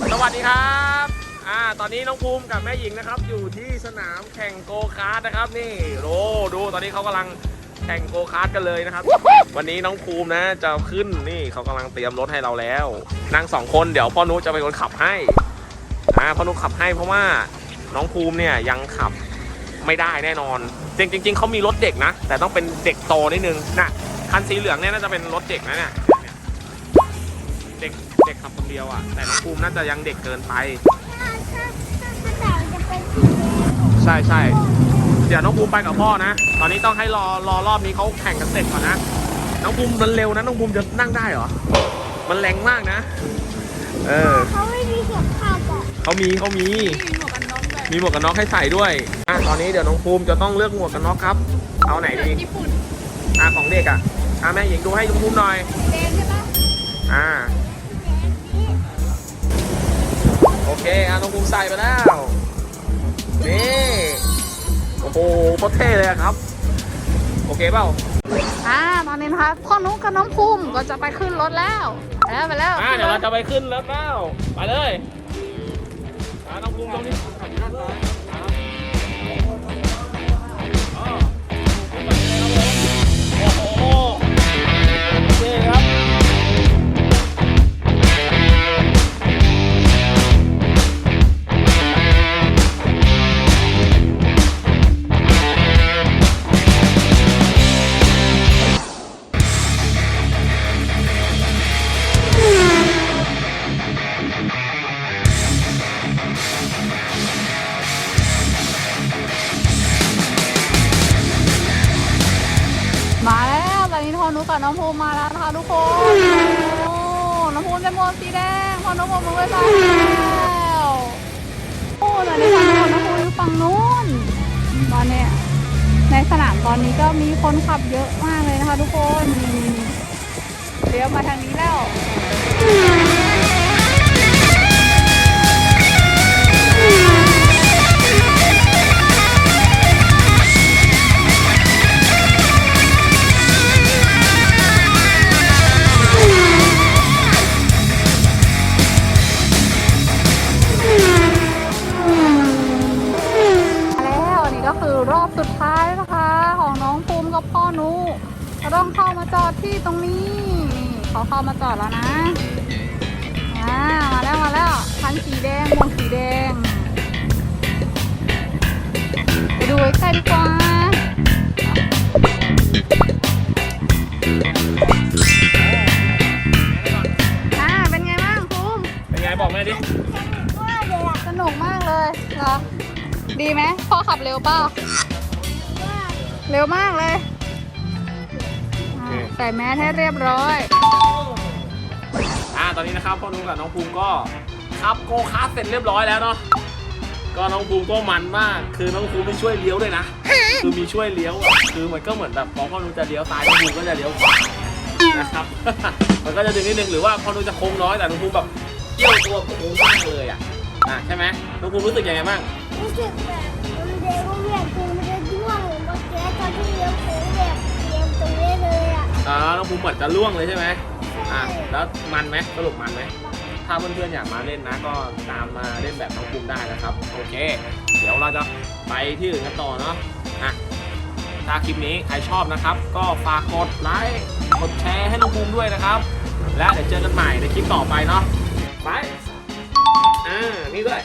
สวัสดีครับอ่าตอนนี้น้องภูมิกับแม่หญิงนะครับ อยู่ที่สนามแข่งโกคาร์ทนะครับ นี่โอ้ดูตอนนี้เขากำลังแข่งโกคาร์ทกันเลยนะครับ วันนี้น้องภูมินะจะขึ้นนี่เขากำลังเตรียมรถให้เราแล้ว นั่งสองคนเดี๋ยวพ่อนุจะเป็นคนขับให้อ่าพ่อนุขับให้เพราะว่าน้องภูมิเนี่ยยังขับไม่ได้แน่นอน จริงจริงเขามีรถเด็กนะ แต่ต้องเป็นเด็กโตนิดนึงนะคันสีเหลืองเนี่ยน่าจะเป็นรถเด็กนะเนี่ยเด็ก เด็กขับคนเดียวอะ แต่น้องภูมิน่าจะยังเด็กเกินไปถ้าถ้าถ้าถ้าแต่จะเป็นสีแดงใช่ใช่เดี๋ยวน้องภูมิไปกับพ่อนะ ตอนนี้ต้องให้รอรอรอบนี้เขาแข่งกันเสร็จก่อนนะ น้องภูมิมันเร็วนะ น้องภูมิจะนั่งได้เหรอ มันแรงมากนะ เออเขาไม่มีเข็มขัดอะเขามีเขามี มีหมวกกันน็อกแบบมีหมวกกันน็อกให้ใส่ด้วย อะตอนนี้เดี๋ยวน้องภูมิจะต้องเลือกหมวกกันน็อกครับ เอาไหนดี ญี่ปุ่น อะของเด็กอะ อะแม่หญิงดูให้น้องภูมิหน่อย แดงใช่ปะอ่ น้องภูมิใส่ไปแล้ว นี่ โอ้โหโคตรเท่เลยอะครับ โอเคเปล่าอ่าตอนนี้นะคะพ่อนุ๊กกับน้องภูมิก็จะไปขึ้นรถแล้วไปแล้วไปแล้วอ่าขึ้นเดี๋ยวรเราถจะไปขึ้นรถแล้ว ไปเลยอ่าน้องภูมิตรงนี้ขันด้านซ้าย มอนุกับน้องภูมิมาแล้วนะคะทุกคนน้องภูมิจะหมวกสีแดงพอน้องภูมวกมือไว้ซ้ายแล้วโอ้ตอนนี้พ่อนุ๊กกับน้องภูมิอยู่ฝั่งนู้นตอนเนี้ยในสนามตอนนี้ก็มีคนขับเยอะมากเลยนะคะทุกคนเลี้ยวมาทางนี้แล้ว อรอบสุดท้ายนะคะ ของน้องภูมิกับพ่อนุก็ต้องเข้ามาจอดที่ตรงนี้นี่เขาเข้ามาจอดแล้วนะอ่ามาแล้วมาแล้วคันสีแดงวงสีแดงไปดูใกล้ๆดีกว่าอ่าเป็นไงบ้างภูมิเป็นไงบอกแม่ดิว่าเดี๋ยวสนุกมากเลยเหรอดีไหมพ่อขับเร็วเปล่าว่า เร็วมากเลยอ่าใส่แมสให้เรียบร้อย อ่าตอนนี้นะครับพ่อนุ้งกับน้องภูมิก็ขับโกคาร์ทเสร็จเรียบร้อยแล้วเนาะก็น้องภูมิก็มันมาก คือน้องภูมิมีช่วยเลี้ยวด้วยนะ คือมีช่วยเลี้ยวอะคือมันก็เหมือนแบบพอพ่อนุ้งจะเลี้ยวซ้ายน้องภูมิก็จะเลี้ยวขวานะครับ มันก็จะดึงนิดนึงหรือว่าพ่อนุ้งจะโค้งน้อยแต่น้องภูมิแบบเกี่ยวตัวโค้งมากเลยอะอะใช่ไหมน้องภูมิรู้สึกยังไงบ้าง รู้สึกแบบมันเด็กเวียนคือมันจะด้วงเมื่ อกี้ตอนที่เลี้ยวโค้งแบบเลี้ยวตรงนี้เลยอะอ่าน้องภูมิเหมือนจะล่วงเลยใช่ไหมใช่อะแล้วมันไหมสรุปมันไหมถ้าเพื่อนๆอยากมาเล่นนะก็ตามมาเล่นแบบน้องภูมิได้นะครับ โอเค เดี๋ยวเราจะไปที่อื่นกันต่อเนาะอะถ้าคลิปนี้ใครชอบนะครับ ก็ฝากกดไลค์กดแชร์ให้น้องภูมิด้วยนะครับ และเดี๋ยวเจอกันใหม่ในคลิปต่อไปเนาะไปอ่านี่ด้วย